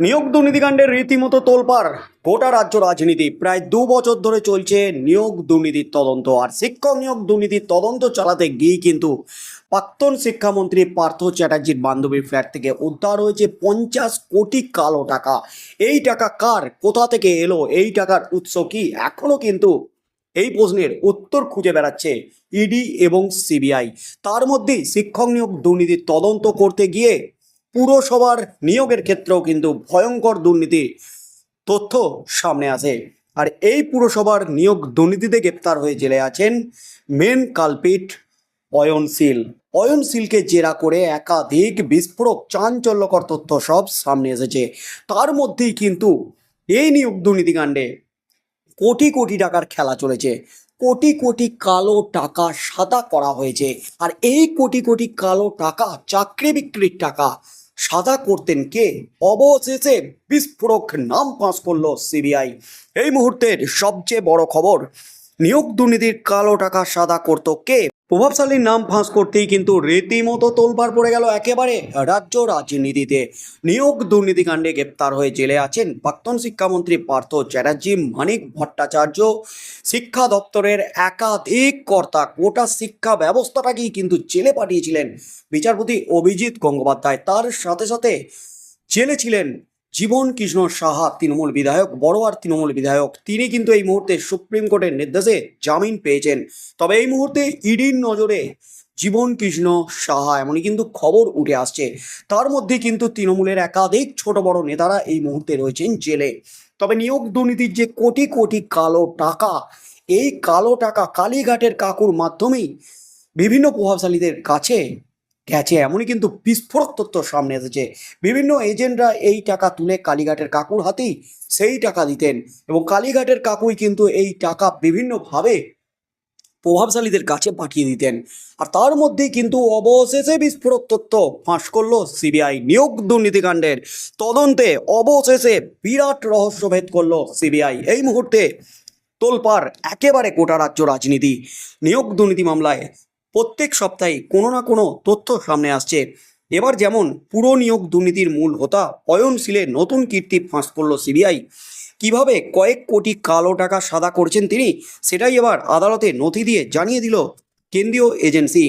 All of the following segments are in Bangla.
নিয়োগ দুর্নীতিকাণ্ডের রীতিমতো তোলপাড়। গোটা রাজ্য রাজনীতি প্রায় দু বছর ধরে চলছে নিয়োগ দুর্নীতির তদন্ত। আর শিক্ষক নিয়োগ দুর্নীতির তদন্ত চালাতে গিয়ে কিন্তু প্রাক্তন শিক্ষামন্ত্রী পার্থ চ্যাটার্জির বান্ধবীর ফ্ল্যাট থেকে উদ্ধার হয়েছে পঞ্চাশ কোটি কালো টাকা। এই টাকা কার? কোথা থেকে এলো? এই টাকার উৎস কি? এখনও কিন্তু এই প্রশ্নের উত্তর খুঁজে বেড়াচ্ছে ইডি এবং সিবিআই। তার মধ্যেই শিক্ষক নিয়োগ দুর্নীতির তদন্ত করতে গিয়ে পুরসভার নিয়োগের ক্ষেত্রেও কিন্তু ভয়ঙ্কর দুর্নীতি তথ্য সামনে আসে। আর এই পুরসভার নিয়োগ দুর্নীতিতে গ্রেপ্তার হয়ে জেলে আছেন মেন কালপিট অয়নশীল অয়নশীলকে জেরা করে একাধিক বিস্ফোরক চাঞ্চল্যকর তথ্য সব সামনে এসেছে। তার মধ্যেই কিন্তু এই নিয়োগ দুর্নীতিকাণ্ডে কোটি কোটি টাকার খেলা চলেছে। কোটি কোটি কালো টাকা সাদা করা হয়েছে। আর এই কোটি কোটি কালো টাকা, চাকরি বিক্রির টাকা সাদা করতেন কে? অবশেষে বিস্ফোরক নাম পাস করল সিবিআই। এই মুহূর্তের সবচেয়ে বড় খবর নিয়োগ দুর্নীতির কালো টাকা সাদা করতো কে? প্রভাবশালীর নাম ফাঁস করতেই কিন্তু রীতিমতো তোলপাড় পড়ে গেল একেবারে রাজ্য রাজনীতিতে। নিয়োগ দুর্নীতিকাণ্ডে গ্রেপ্তার হয়ে জেলে আছেন প্রাক্তন শিক্ষামন্ত্রী পার্থ চ্যাটার্জি, মানিক ভট্টাচার্য। শিক্ষা দপ্তরের একাধিক কর্তা গোটা শিক্ষা ব্যবস্থাটাকেই কিন্তু জেলে পাঠিয়েছিলেন। বিচারপতি অভিজিৎ গঙ্গোপাধ্যায় তার সাথে সাথে জেলে ছিলেন জীবন কৃষ্ণ সাহা তৃণমূল বিধায়ক বড়োয়ার তৃণমূল বিধায়ক, তিনি কিন্তু এই মুহূর্তে সুপ্রিম কোর্টের নির্দেশে জামিন পেয়েছেন। তবে এই মুহূর্তে ইডির নজরে জীবন কৃষ্ণ সাহা, এমনই কিন্তু খবর উঠে আসছে। তার মধ্যে কিন্তু তৃণমূলের একাধিক ছোট বড় নেতারা এই মুহূর্তে রয়েছেন জেলে। তবে নিয়োগ দুর্নীতির যে কোটি কোটি কালো টাকা, এই কালো টাকা কালীঘাটের কাকুর মাধ্যমেই বিভিন্ন প্রভাবশালীদের কাছে গেছে। এমনই কিন্তু বিস্ফোরক তথ্য সামনে এসেছে। বিভিন্ন এজেন্টরা এই টাকা তুলে কালীঘাটের কাকুর হাতেই সেই টাকা দিতেন এবং কালীঘাটের কাকুই কিন্তু এই টাকা বিভিন্নভাবে প্রভাবশালীদের কাছে পাঠিয়ে দিতেন। আর তার মধ্যেই কিন্তু অবশেষে বিস্ফোরক তথ্য ফাঁস করল সিবিআই। নিয়োগ দুর্নীতিকাণ্ডের তদন্তে অবশেষে বিরাট রহস্যভেদ করল সিবিআই। এই মুহূর্তে তোলপাড় একেবারে কোটা রাজ্য রাজনীতি। নিয়োগ দুর্নীতি মামলায় প্রত্যেক সপ্তাহে কোনো না কোনো তথ্য সামনে আসছে। এবার যেমন পুরো নিয়োগ দুর্নীতির মূল হোতা অয়নশীলে নতুন কীর্তি ফাঁস করল সিবিআই। কীভাবে কয়েক কোটি কালো টাকা সাদা করছেন তিনি, সেটাই এবার আদালতে নথি দিয়ে জানিয়ে দিল কেন্দ্রীয় এজেন্সি।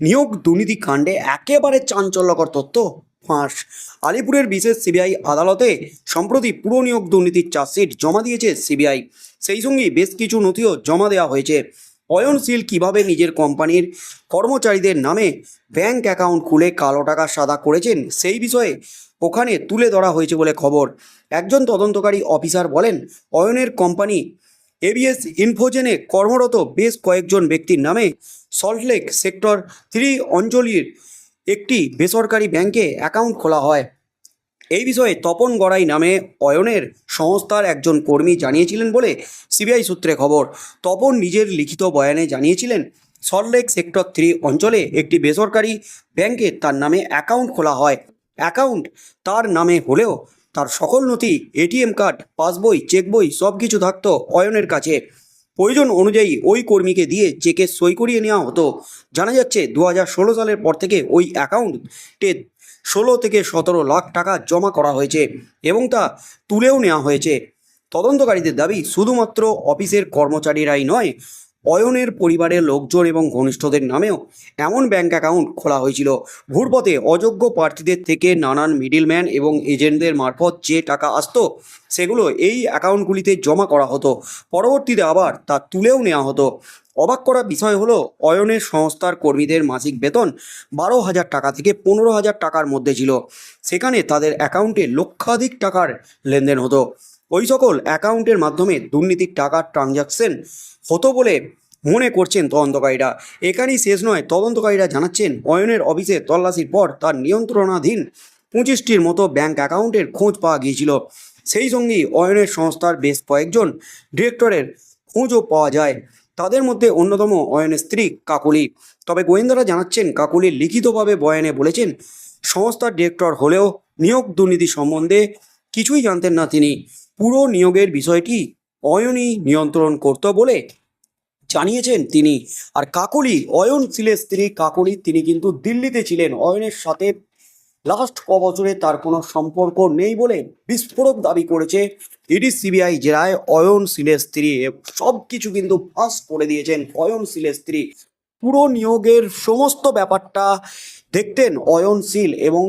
নিয়োগ দুর্নীতি কাণ্ডে একেবারে চাঞ্চল্যকর তথ্য, ফাঁস। আলিপুরের বিশেষ সিবিআই আদালতে সম্প্রতি পুরো নিয়োগ দুর্নীতির চার্জশিট জমা দিয়েছে সিবিআই। সেই সঙ্গে বেশ কিছু নথিও জমা দেওয়া হয়েছে। অয়নশীল কীভাবে নিজের কোম্পানির কর্মচারীদের নামে ব্যাংক অ্যাকাউন্ট খুলে কালো টাকা সাদা করেছেন, সেই বিষয়ে ওখানে তুলে ধরা হয়েছে বলে খবর। একজন তদন্তকারী অফিসার বলেন, অয়নের কোম্পানি এবিএস ইনফোজেনে কর্মরত বেশ কয়েকজন ব্যক্তির নামে সল্টলেক সেক্টর থ্রি অঞ্চলের একটি বেসরকারি ব্যাংকে অ্যাকাউন্ট খোলা হয়। এই বিষয়ে তপন গড়াই নামে অয়নের সংস্থার একজন কর্মী জানিয়েছিলেন বলে সিবিআই সূত্রে খবর। তপন নিজের লিখিত বয়ানে জানিয়েছিলেন সল্টলেক সেক্টর থ্রি অঞ্চলে একটি বেসরকারি ব্যাংকে তার নামে অ্যাকাউন্ট খোলা হয়। অ্যাকাউন্ট তার নামে হলেও তার সকল নথি, এটিএম কার্ড, পাসবই, চেকবই সব কিছু থাকত অয়নের কাছে। প্রয়োজন অনুযায়ী ওই কর্মীকে দিয়ে চেকে সই করিয়ে নেওয়া হতো। জানা যাচ্ছে দু সালের পর থেকে ওই অ্যাকাউন্টে ষোলো থেকে সতেরো লাখ টাকা জমা করা হয়েছে এবং তা তুলেও নেওয়া হয়েছে। তদন্তকারীদের দাবি, শুধুমাত্র অফিসের কর্মচারীরাই নয় অয়নের পরিবারের লোকজন এবং ঘনিষ্ঠদের নামেও এমন ব্যাঙ্ক অ্যাকাউন্ট খোলা হয়েছিল। ঘুরপথে অযোগ্য প্রার্থীদের থেকে নানান মিডিলম্যান এবং এজেন্টদের মারফত যে টাকা আসতো, সেগুলো এই অ্যাকাউন্টগুলিতে জমা করা হতো। পরবর্তীতে আবার তা তুলেও নেওয়া হতো। অবাক করা বিষয় হলো, অয়নের সংস্থার কর্মীদের মাসিক বেতন বারো হাজার টাকা থেকে পনেরো হাজার টাকার মধ্যে ছিল। সেখানে তাদের অ্যাকাউন্টে লক্ষাধিক টাকার লেনদেন হতো। ওই সকল অ্যাকাউন্টের মাধ্যমে দুর্নীতির টাকার ট্রানজাকশন হতো বলে মনে করছেন তদন্তকারীরা। এখানেই শেষ নয়, তদন্তকারীরা জানাচ্ছেন, অয়নের অফিসে তল্লাশির পর তার নিয়ন্ত্রণাধীন পঁচিশটির মতো ব্যাংক অ্যাকাউন্টের খোঁজ পাওয়া গিয়েছিল। সেই সঙ্গেই অয়নের সংস্থার বেশ কয়েকজন ডিরেক্টরের খোঁজও পাওয়া যায়। তাদের মধ্যে অন্যতম অয়নের স্ত্রী কাকুলি। তবে গোয়েন্দারা জানাচ্ছেন, কাকুলি লিখিতভাবে বয়ানে বলেছেন, সংস্থার ডিরেক্টর হলেও নিয়োগ দুর্নীতি সম্বন্ধে কিছুই জানতেন না তিনি। পুরো নিয়োগের বিষয়টি অয়নই নিয়ন্ত্রণ করত বলে জানিয়েছেন তিনি। আর কাকলি, অয়ন সিলের স্ত্রী, কাকলি তিনি কিন্তু দিল্লিতে ছিলেন। অয়নের সাথে লাস্ট ক বছরে তার কোনো সম্পর্ক নেই বলে বিস্ফোরক দাবি করেছে ইডি সিবিআই জেরায় অয়ন সিলের স্ত্রী সব কিছু কিন্তু ফাঁস করে দিয়েছেন। অয়ন সিলের স্ত্রী পুরো নিয়োগের সমস্ত ব্যাপারটা দেখতেন অয়ন সিল এবং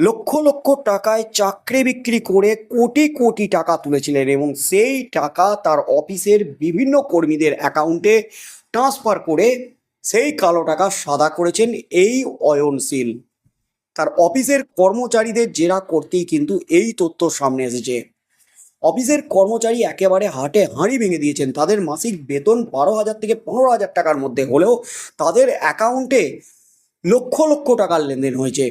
লক্ষ লক্ষ টাকায় চাকরি বিক্রি করে কোটি কোটি টাকা তুলেছিলেন এবং সেই টাকা তার অফিসের বিভিন্ন কর্মীদের অ্যাকাউন্টে ট্রান্সফার করে সেই কালো টাকা সাদা করেছেন এই অয়নশীল। তার অফিসের কর্মচারীদের জেরা করতেই কিন্তু এই তথ্য সামনে এসেছে। অফিসের কর্মচারী একেবারে হাটে হাঁড়ি ভেঙে দিয়েছেন। তাদের মাসিক বেতন বারো হাজার থেকে পনেরো হাজার টাকার মধ্যে হলেও তাদের অ্যাকাউন্টে লক্ষ লক্ষ টাকার লেনদেন হয়েছে।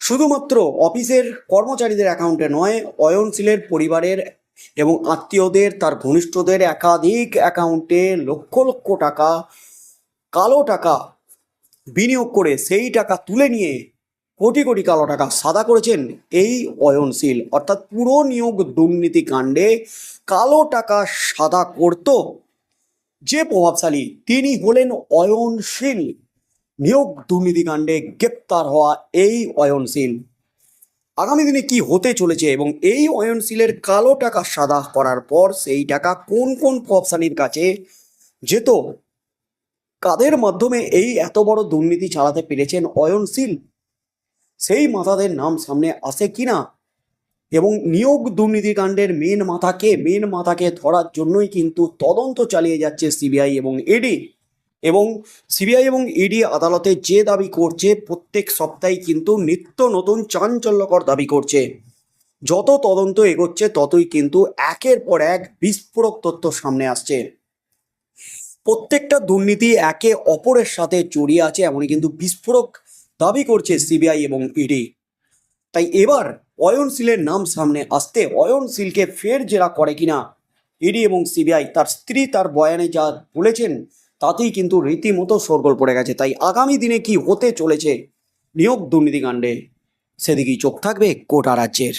শুধুমাত্র অফিসের কর্মচারীদের অ্যাকাউন্টে নয়, অয়নশীলের পরিবারের এবং আত্মীয়দের, তার ঘনিষ্ঠদের একাধিক অ্যাকাউন্টে লক্ষ লক্ষ টাকা, কালো টাকা বিনিয়োগ করে সেই টাকা তুলে নিয়ে কোটি কোটি কালো টাকা সাদা করেছেন এই অয়নশীল। অর্থাৎ পুরো নিয়োগ দুর্নীতি কাণ্ডে কালো টাকা সাদা করত যে প্রভাবশালী, তিনি হলেন অয়নশীল। নিয়োগ দুর্নীতিকাণ্ডে গ্রেপ্তার হওয়া এই অয়নশীল। আগামী দিনে কি হতে চলেছে এবং এই অয়নশীলের কালো টাকা সাদা করার পর সেই টাকা কোন কোন প্রভাবশালীর কাছে যেত? কাদের মাধ্যমে এই এত বড় দুর্নীতি চালাতে পেরেছেন অয়নশীল? সেই মাথাদের নাম সামনে আসে কিনা? এবং নিয়োগ দুর্নীতিকাণ্ডের মেন মাথাকে মেন মাথাকে ধরার জন্যই কিন্তু তদন্ত চালিয়ে যাচ্ছে সিবিআই এবং ইডি এবং সিবিআই এবং ইডি আদালতে যে দাবি করছে, প্রত্যেক সপ্তাহে কিন্তু নিত্য নতুন চাঞ্চল্যকর দাবি করছে। যত তদন্ত এগোচ্ছে, ততই কিন্তু একের পর এক বিস্ফোরক তথ্য সামনে আসছে। প্রত্যেকটা দুর্নীতি একে অপরের সাথে জড়িয়ে আছে, এমনই কিন্তু বিস্ফোরক দাবি করছে সিবিআই এবং ইডি। তাই এবার অয়নশীলের নাম সামনে আসতে অয়নশীলকে ফের জেরা করে কিনা? ইডি এবং সিবিআই তার স্ত্রী তার বয়ানে যা বলেছেন তাতেই কিন্তু রীতিমতো সরগোল পড়ে গেছে। তাই আগামী দিনে কি হতে চলেছে নিয়োগ দুর্নীতিকাণ্ডে? সেদিকেই চোখ থাকবে গোটা রাজ্যের।